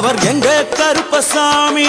அவர் எங்க கருப்பசாமி?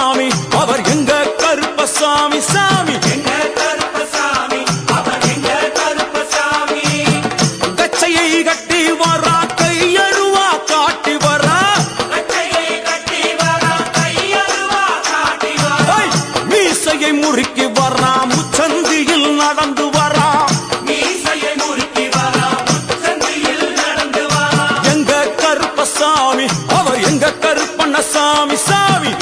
கருப்பசாமி அவர் எங்க கருப்பசாமி சாமி? கச்சையை கட்டி வரா கையருவா காட்டி வரா. மீசையை முறுக்கி வரா முச்சந்தியில் நடந்து வரா. எங்க கருப்பசாமி அவர் எங்க கருப்பண்ணசாமி சாமி?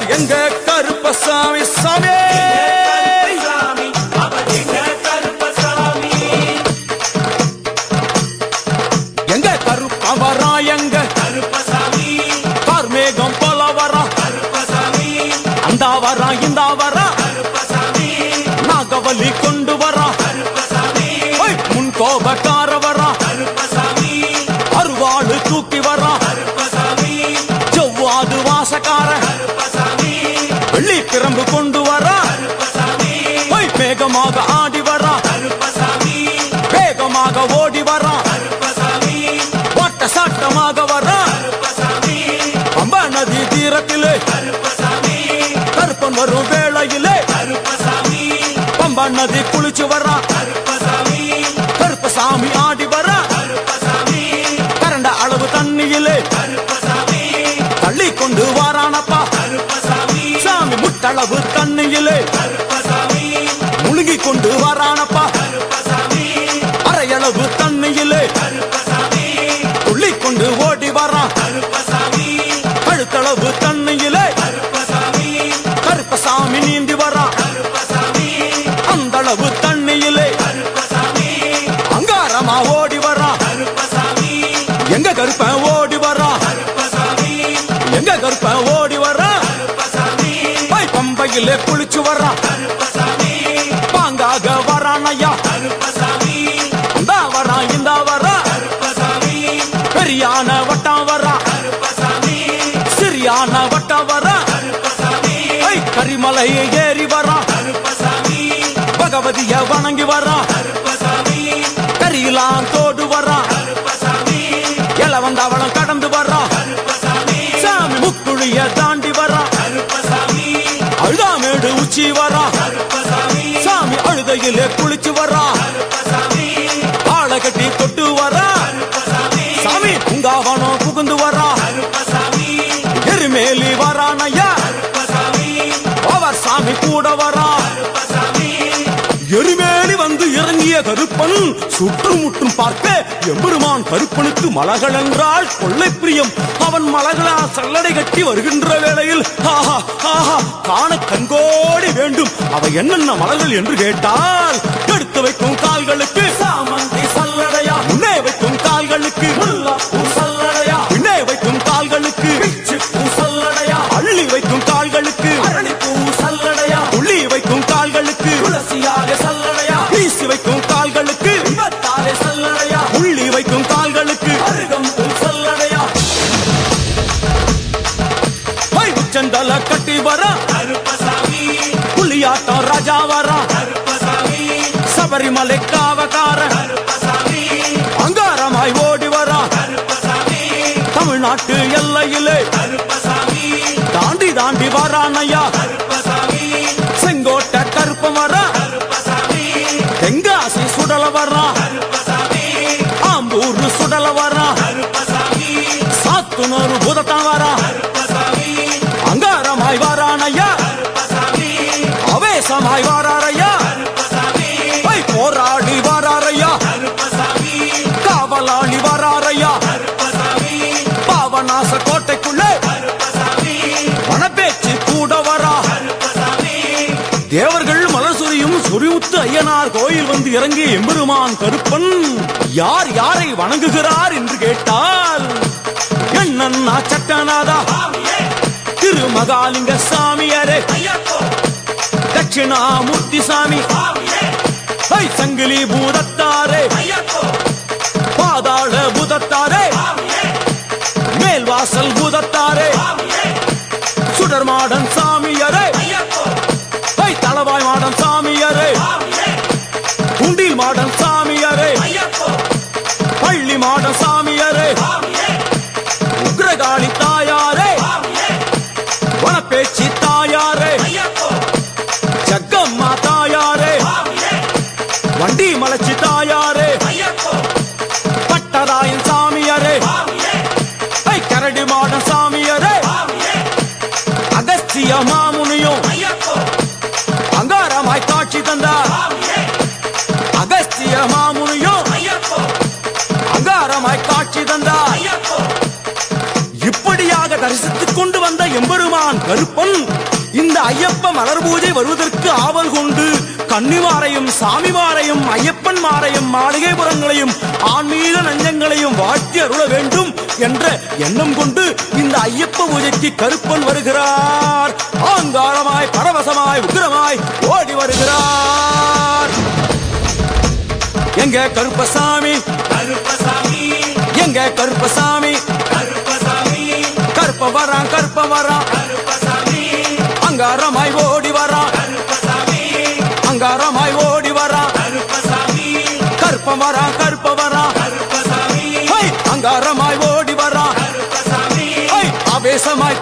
அவர் எங்க கருப்பசாமி சாமி? எங்க கருப்பவரா எங்க கருப்பசாமி? கார்மேகம் போலவரா? கருப்பசாமி அந்தாவரா இந்தாவரா? பம்பா குளிச்சு வர்றா. கருப்பசாமி ஆடி வர்றா. கரண்ட அளவு தண்ணியிலே. தள்ளி கொண்டு வாரானப்பா. சாமி முட்டளவு தண்ணியிலே பம்பையிலே குளிச்சு வரான் பாங்காக வரான் ஐயா. இந்த வரான் இந்த வரான் பெரியான வட்டம் வரான் சிறியான வட்டம் வரான் கரிமலையை ஏறி வரா பகவதிய வணங்கி வரா கருப்பசாமி கரியெல்லாம் தோடு வரா கருப்பசாமி கடந்து வரான் அழுதாமேடு வரா. சாமி அழுதையிலே குளிச்சு வரா. கருப்பசாமி ஆளை கட்டி தொட்டு வரா. சாமி பூங்காவனம் புகுந்து வரா. எருமேலி வரானையா அவர் சாமி கூட வரா. கருப்பன் சுற்றுமுற்றும் பார்க்க எம்பெருமான் கருப்பனுக்கு மலகள் என்றால் கொள்ளை பிரியம். அவன் மலகளா சல்லடை கட்டி வருகின்ற வேளையில் ஆஹா ஆஹா காண கண்கோடி வேண்டும். அவை என்னென்ன மலர்கள் என்று கேட்டால் சபரிமலை காவகார அங்காரமாய் ஓடி வர தமிழ்நாட்டு எல்லையிலே தாண்டி தாண்டி வரானையா. செங்கோட்டை கருப்பம் வர கருப்பசாமி தெங்காசி சுடல வர்றா கோயில் வந்து இறங்கிய எம்பெருமான் கருப்பன் யார் யாரை வணங்குகிறார்? என்று கேட்டால் என்னன்னா சட்டநாதா சாமியே திருமகாலிங்க சாமியாரே ஐயப்போ தட்சிணாமூர்த்தி சாமி சங்கிலி பூதத்தாரே பாதாள பூதத்தாரே மேல்வாசல் பூதத்தாரே சுடர்மாடன் சாமியாரே ஐயப்போ ஐ தளவாய் மாடன் பள்ளி மாடன் அங்காரமாய் காட்சி தந்தார். இப்படியாக தரிசித்துக் கொண்டு வந்த எம்பெருமான் கருப்பன் இந்த ஐயப்ப மலர் பூஜை வருவதற்கு ஆவல் கொண்டு கன்னிமாரையும் சாமிமாரையும் ஐயப்பன் மாரையும் மாளிகைபுரங்களையும் ஆன்மீக நஞ்சங்களையும் வாழ்த்தி அருள வேண்டும் என்ற எண்ணம் கொண்டு இந்த ஐயப்ப பூஜைக்கு கருப்பன் வருகிறார். ஆங்காரமாய் பரவசமாய் உக்கிரமாய் ஓடி வருகிறார். எங்க கருப்பசாமி? கருப்பசாமி. எங்க கருப்பசாமி. கருப்பசாமி கருப்ப வரா கருப்ப வரா கருப்பசாமி அங்காரமாய் ஓடி வரா கருப்பசாமி அங்காரமாய் ஓடி வரா கருப்பசாமி கருப்ப வரா கருப்ப வரா கருப்பசாமி அங்காரமாய் ஓடி வரா கருப்பசாமி ஆவேசமாய்